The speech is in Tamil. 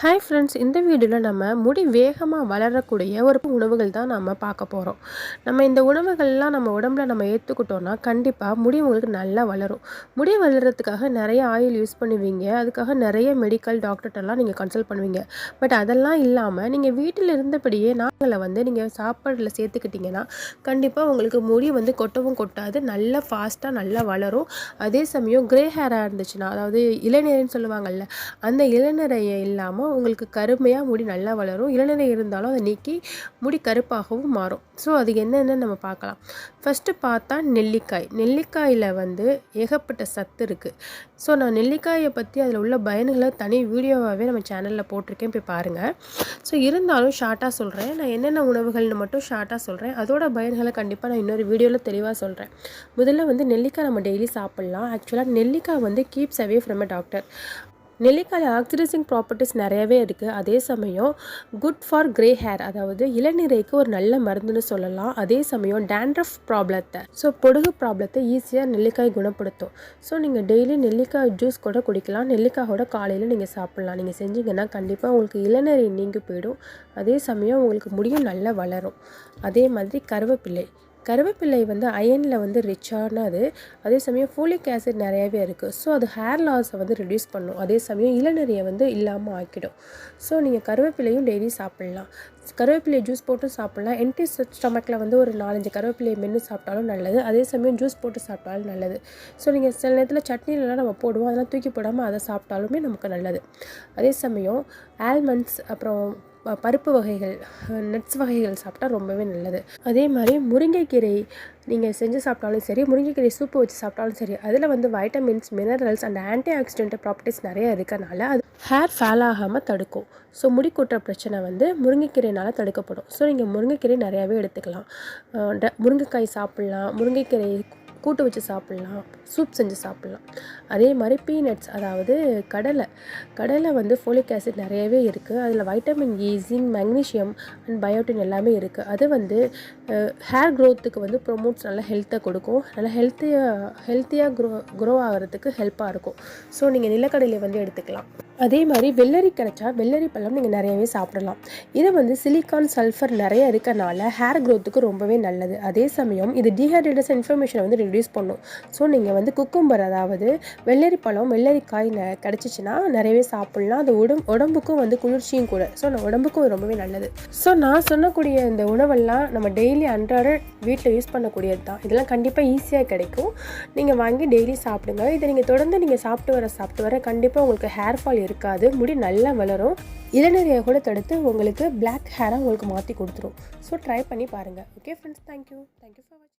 ஹாய் ஃப்ரெண்ட்ஸ் இந்த வீடியோவில் நம்ம முடி வேகமாக வளரக்கூடிய ஒரு உணவுகள் தான் நம்ம பார்க்க போகிறோம் நம்ம இந்த உணவுகள்லாம் நம்ம உடம்புல நம்ம ஏற்றுக்கிட்டோன்னா கண்டிப்பாக முடி உங்களுக்கு நல்லா வளரும். முடி வளர்கிறதுக்காக நிறைய ஆயில் யூஸ் பண்ணுவீங்க. அதுக்காக நிறைய மெடிக்கல் டாக்டர்கிட்டலாம் நீங்கள் கன்சல்ட் பண்ணுவீங்க. பட் அதெல்லாம் இல்லாமல் நீங்கள் வீட்டில் இருந்தபடியே நாங்களை வந்து நீங்கள் சாப்பாடில் சேர்த்துக்கிட்டிங்கன்னா கண்டிப்பாக உங்களுக்கு முடி வந்து கொட்டவும் கொட்டாது. நல்லா ஃபாஸ்ட்டாக நல்லா வளரும். அதே சமயம் க்ரே ஹேராக இருந்துச்சுன்னா அதாவது இளநீர்னு சொல்லுவாங்கள்ல அந்த இளநீரையை இல்லாமல் உங்களுக்கு கருமையாக முடி நல்லா வளரும். இளநிலை இருந்தாலும் அதை நீக்கி முடி கருப்பாகவும் மாறும். ஸோ அது என்னென்னு நம்ம பார்க்கலாம். ஃபஸ்ட்டு பார்த்தா நெல்லிக்காய். நெல்லிக்காயில் வந்து ஏகப்பட்ட சத்து இருக்குது ஸோ நான் நெல்லிக்காயை பற்றி அதில் உள்ள பயன்களை தனி வீடியோவாகவே நம்ம சேனலில் போட்டிருக்கேன். போய் பாருங்கள் ஸோ இருந்தாலும் ஷார்ட்டாக சொல்கிறேன் நான் என்னென்ன உணவுகள்னு மட்டும் ஷார்ட்டாக சொல்கிறேன் அதோட பயன்களை கண்டிப்பாக நான் இன்னொரு வீடியோவில் தெளிவாக சொல்கிறேன் முதல்ல வந்து நெல்லிக்காய் நம்ம டெய்லி சாப்பிட்லாம். ஆக்சுவலாக நெல்லிக்காய் வந்து keeps away from a doctor நெல்லிக்காயில் oxidising properties நிறையவே இருக்குது அதே சமயம் குட் ஃபார் கிரே ஹேர் அதாவது இளநீரைக்கு ஒரு நல்ல மருந்துன்னு சொல்லலாம். அதே சமயம் டேண்ட்ரஃப் ப்ராப்ளத்தை ஸோ பொடுகு ப்ராப்ளத்தை ஈஸியாக நெல்லிக்காய் குணப்படுத்தும். ஸோ நீங்கள் டெய்லி நெல்லிக்காய் ஜூஸ் கூட குடிக்கலாம். நெல்லிக்காயோட காலையில் நீங்கள் சாப்பிட்லாம். நீங்கள் செஞ்சீங்கன்னா கண்டிப்பாக உங்களுக்கு இளநீரை நீங்கி போயிடும். அதே சமயம் உங்களுக்கு முடியும் நல்லா வளரும். அதே மாதிரி கருவேப்பிள்ளை கருவேப்பிள்ளை வந்து அயனில் வந்து ரிச்சானது அதே. சமயம் ஃபோலிக் ஆசிட் நிறையவே இருக்குது ஸோ அது ஹேர் லாஸை வந்து ரிடியூஸ் பண்ணும். அதே சமயம் இளநறியை வந்து இல்லாமல் ஆக்கிடும். ஸோ நீங்கள் கருவேப்பிலையும் டெய்லி சாப்பிட்லாம். கருவேப்பிலை ஜூஸ் போட்டு சாப்பிட்லாம். என்டி ஸ்டமக்கில் வந்து ஒரு நாலஞ்சு கருவேப்பிலையை மென்று சாப்பிட்டாலும் நல்லது. அதே சமயம் ஜூஸ் போட்டு சாப்பிட்டாலும் நல்லது. ஸோ நீங்கள் சில நேரத்தில் சட்னிலலாம் நம்ம போடுவோம். அதெல்லாம் தூக்கி போடாமல் அதை சாப்பிட்டாலுமே நமக்கு நல்லது. அதே சமயம் ஆல்மண்ட்ஸ் அப்புறம் பருப்பு வகைகள் நட்ஸ் வகைகள் சாப்பிட்டா ரொம்பவே நல்லது. அதே மாதிரி முருங்கைக்கீரை நீங்கள் செஞ்சு சாப்பிட்டாலும் சரி முருங்கைக்கீரை சூப்பு வச்சு சாப்பிட்டாலும் சரி அதில் வந்து vitamins minerals and anti oxidant properties நிறைய இருக்கனால அது ஹேர் ஃபேல் ஆகாமல் தடுக்கும். ஸோ முடி கொட்டுற பிரச்சனை வந்து முருங்கைக்கீரைனால் தடுக்கப்படும். ஸோ நீங்கள் முருங்கைக்கீரை நிறையாவே எடுத்துக்கலாம். முருங்கைக்காய் சாப்பிட்லாம் முருங்கைக்கீரை கூட்டு வச்சு சாப்பிட்லாம். சூப் செஞ்சு சாப்பிட்லாம். அதே மாதிரி பீனட்ஸ் அதாவது கடலை. கடலை வந்து ஃபோலிக் ஆசிட் நிறையவே இருக்குது அதில் vitamin E zinc magnesium and biotin எல்லாமே இருக்குது அது வந்து ஹேர் க்ரோத்துக்கு வந்து ப்ரொமோட்ஸ் நல்லா ஹெல்த்தை கொடுக்கும். நல்லா ஹெல்த்தியாக ஹெல்த்தியாக க்ரோ க்ரோ ஆகிறதுக்கு ஹெல்ப்பாக இருக்கும். ஸோ நீங்கள் நிலக்கடலை வந்து எடுத்துக்கலாம். அதே மாதிரி வெள்ளரி கிடைச்சா வெள்ளரி பழம் நீங்கள் நிறையவே சாப்பிடலாம். இது வந்து சிலிக்கான் சல்ஃபர் நிறைய இருக்கனால ஹேர் க்ரோத்துக்கு ரொம்பவே நல்லது. அதே சமயம் இது டீஹைட்ரேட்டஸ் இன்ஃபர்மேஷனை வந்து ரிடியூஸ் பண்ணும். ஸோ நீங்கள் வந்து குக்கும்பர் அதாவது வெள்ளரி பழம் வெள்ளரிக்காய் ந கிடச்சிச்சின்னா நிறையவே சாப்பிட்லாம். அது உடம் உடம்புக்கும் வந்து குளிர்ச்சியும் கூட. ஸோ நம்ம உடம்புக்கும் ரொம்பவே நல்லது. ஸோ நான் சொன்னக்கூடிய இந்த உணவெல்லாம் நம்ம டெய்லி அன்றாட வீட்டில் யூஸ் பண்ணக்கூடியது தான். இதெல்லாம் கண்டிப்பாக ஈஸியாக கிடைக்கும். நீங்கள் வாங்கி டெய்லி சாப்பிடுங்க. இதை நீங்கள் தொடர்ந்து நீங்கள் சாப்பிட்டு வர சாப்பிட்டு வர கண்டிப்பாக உங்களுக்கு ஹேர் ஃபால் இருக்காது. முடி நல்லா வளரும். இளநீரையை கூட தடுத்து உங்களுக்கு பிளாக் ஹேராக உங்களுக்கு மாற்றி கொடுத்துரும். ஸோ ட்ரை பண்ணி பாருங்கள் okay friends thank you thank you so much